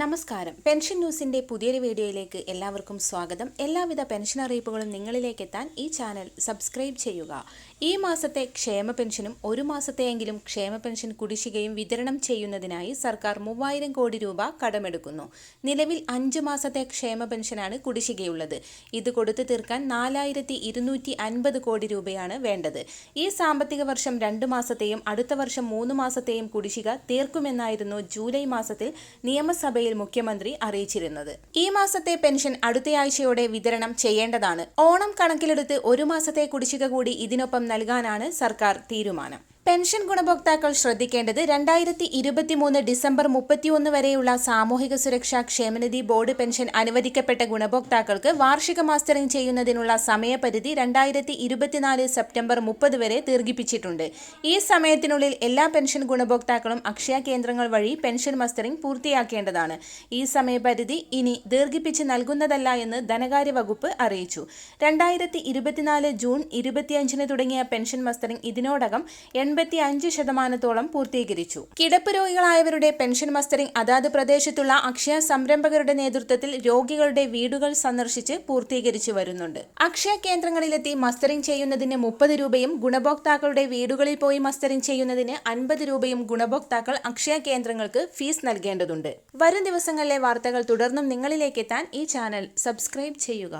നമസ്കാരം. പെൻഷൻ ന്യൂസിന്റെ പുതിയൊരു വീഡിയോയിലേക്ക് എല്ലാവർക്കും സ്വാഗതം. എല്ലാവിധ പെൻഷൻ അറിയിപ്പുകളും നിങ്ങളിലേക്ക് എത്താൻ ഈ ചാനൽ സബ്സ്ക്രൈബ് ചെയ്യുക. ഈ മാസത്തെ ക്ഷേമ പെൻഷനും ഒരു മാസത്തെയെങ്കിലും ക്ഷേമ പെൻഷൻ കുടിശ്ശികയും വിതരണം ചെയ്യുന്നതിനായി സർക്കാർ മൂവായിരം കോടി രൂപ കടമെടുക്കുന്നു. നിലവിൽ അഞ്ച് മാസത്തെ ക്ഷേമ പെൻഷനാണ് കുടിശ്ശികയുള്ളത്. ഇത് കൊടുത്തു തീർക്കാൻ നാലായിരത്തി കോടി രൂപയാണ് വേണ്ടത്. ഈ സാമ്പത്തിക വർഷം രണ്ട് മാസത്തെയും അടുത്ത വർഷം മൂന്ന് മാസത്തെയും കുടിശ്ശിക തീർക്കുമെന്നായിരുന്നു ജൂലൈ മാസത്തിൽ നിയമസഭയിൽ മുഖ്യമന്ത്രി അറിയിച്ചിരുന്നത്. ഈ മാസത്തെ പെൻഷൻ അടുത്തയാഴ്ചയോടെ വിതരണം ചെയ്യേണ്ടതാണ്. ഓണം കണക്കിലെടുത്ത് ഒരു മാസത്തെ കുടിശ്ശിക കൂടി ഇതിനൊപ്പം നൽകാനാണ് സർക്കാർ തീരുമാനം. പെൻഷൻ ഗുണഭോക്താക്കൾ ശ്രദ്ധിക്കേണ്ടത് രണ്ടായിരത്തി ഇരുപത്തിമൂന്ന് ഡിസംബർ മുപ്പത്തിയൊന്ന് വരെയുള്ള സാമൂഹിക സുരക്ഷാ ക്ഷേമനിധി ബോർഡ് പെൻഷൻ അനുവദിക്കപ്പെട്ട ഗുണഭോക്താക്കൾക്ക് വാർഷിക മാസ്റ്ററിംഗ് ചെയ്യുന്നതിനുള്ള സമയപരിധി രണ്ടായിരത്തി ഇരുപത്തിനാല് സെപ്റ്റംബർ മുപ്പത് വരെ ദീർഘിപ്പിച്ചിട്ടുണ്ട്. ഈ സമയത്തിനുള്ളിൽ എല്ലാ പെൻഷൻ ഗുണഭോക്താക്കളും അക്ഷയ കേന്ദ്രങ്ങൾ വഴി പെൻഷൻ മാസ്റ്ററിംഗ് പൂർത്തിയാക്കേണ്ടതാണ്. ഈ സമയപരിധി ഇനി ദീർഘിപ്പിച്ച് നൽകുന്നതല്ല എന്ന് ധനകാര്യ വകുപ്പ് അറിയിച്ചു. രണ്ടായിരത്തി ഇരുപത്തിനാല് ജൂൺ ഇരുപത്തിയഞ്ചിന് തുടങ്ങിയ പെൻഷൻ മാസ്റ്ററിംഗ് ഇതിനോടകം എൺപത്തി അഞ്ച് ശതമാനത്തോളം പൂർത്തീകരിച്ചു. കിടപ്പ് രോഗികളായവരുടെ പെൻഷൻ മസ്റ്ററിംഗ് അതാത് പ്രദേശത്തുള്ള അക്ഷയ സംരംഭകരുടെ നേതൃത്വത്തിൽ രോഗികളുടെ വീടുകൾ സന്ദർശിച്ച് പൂർത്തീകരിച്ചു വരുന്നുണ്ട്. അക്ഷയ കേന്ദ്രങ്ങളിലെത്തി മസ്റ്ററിംഗ് ചെയ്യുന്നതിന് മുപ്പത് രൂപയും ഗുണഭോക്താക്കളുടെ വീടുകളിൽ പോയി മസ്റ്ററിംഗ് ചെയ്യുന്നതിന് അൻപത് രൂപയും ഗുണഭോക്താക്കൾ അക്ഷയ കേന്ദ്രങ്ങൾക്ക് ഫീസ് നൽകേണ്ടതുണ്ട്. വരും ദിവസങ്ങളിലെ വാർത്തകൾ തുടർന്നും നിങ്ങളിലേക്ക് എത്താൻ ഈ ചാനൽ സബ്സ്ക്രൈബ് ചെയ്യുക.